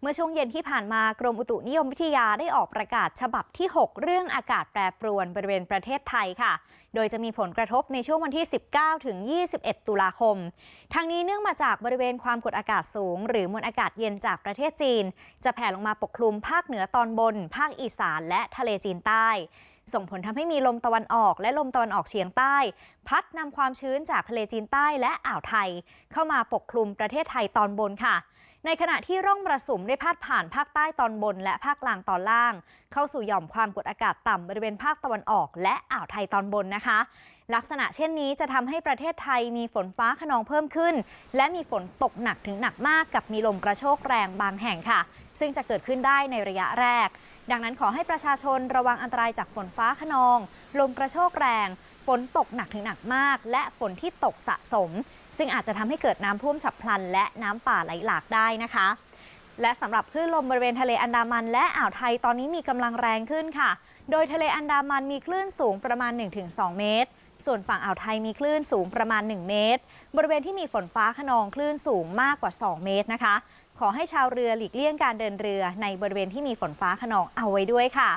เมื่อช่วงเย็นที่ผ่านมากรมอุตุนิยมวิทยาได้ออกประกาศฉบับที่ 6 เรื่องอากาศแปรปรวนบริเวณประเทศไทยค่ะ โดยจะมีผลกระทบในช่วงวันที่ 19 ถึง 21 ตุลาคม ทั้งนี้เนื่องมาจากบริเวณความกดอากาศสูง หรือมวลอากาศเย็นจากประเทศจีน จะแผ่ลงมาปกคลุมภาคเหนือตอนบน ภาคอีสานและทะเลจีนใต้ ส่งผลทำให้มีลมตะวันออก และลมตะวันออกเฉียงใต้ พัดนำความชื้นจากทะเลจีนใต้และอ่าวไทย เข้ามาปกคลุมประเทศไทยตอนบนค่ะ ในขณะที่ร่องมรสุมได้พาดผ่านภาคใต้ตอนบน และภาคกลางตอนล่าง เข้าสู่หย่อมความกดอากาศต่ำบริเวณภาคตะวันออก และอ่าวไทยตอนบนนะคะ ลักษณะเช่นนี้จะทำให้ประเทศไทยมีฝนฟ้าขนองเพิ่มขึ้น และมีฝนตกหนักถึงหนักมากกับมีลมกระโชกแรงบางแห่งค่ะ ซึ่งจะเกิดขึ้นได้ในระยะแรก ดังนั้นขอให้ประชาชนระวังอันตรายจากฝนฟ้าขนอง ลมกระโชกแรงฝนตกหนักถึงหนักมาก และฝนที่ตกสะสม ซึ่งอาจจะทำให้เกิดน้ำท่วมฉับพลัน และน้ำป่าไหลหลากได้นะคะ และสำหรับคลื่นลมบริเวณทะเลอันดามัน และอ่าวไทยตอนนี้มีกำลังแรงขึ้นค่ะ โดยทะเลอันดามันมีคลื่นสูงประมาณ 1-2 เมตร ส่วนฝั่งอ่าวไทยมีคลื่นสูงประมาณ 1 เมตร บริเวณที่มีฝนฟ้าขนองคลื่นสูงมากกว่า 2 เมตรนะคะ ขอให้ชาวเรือหลีกเลี่ยงการเดินเรือในบริเวณที่มีฝนฟ้าขนองเอาไว้ด้วยค่ะ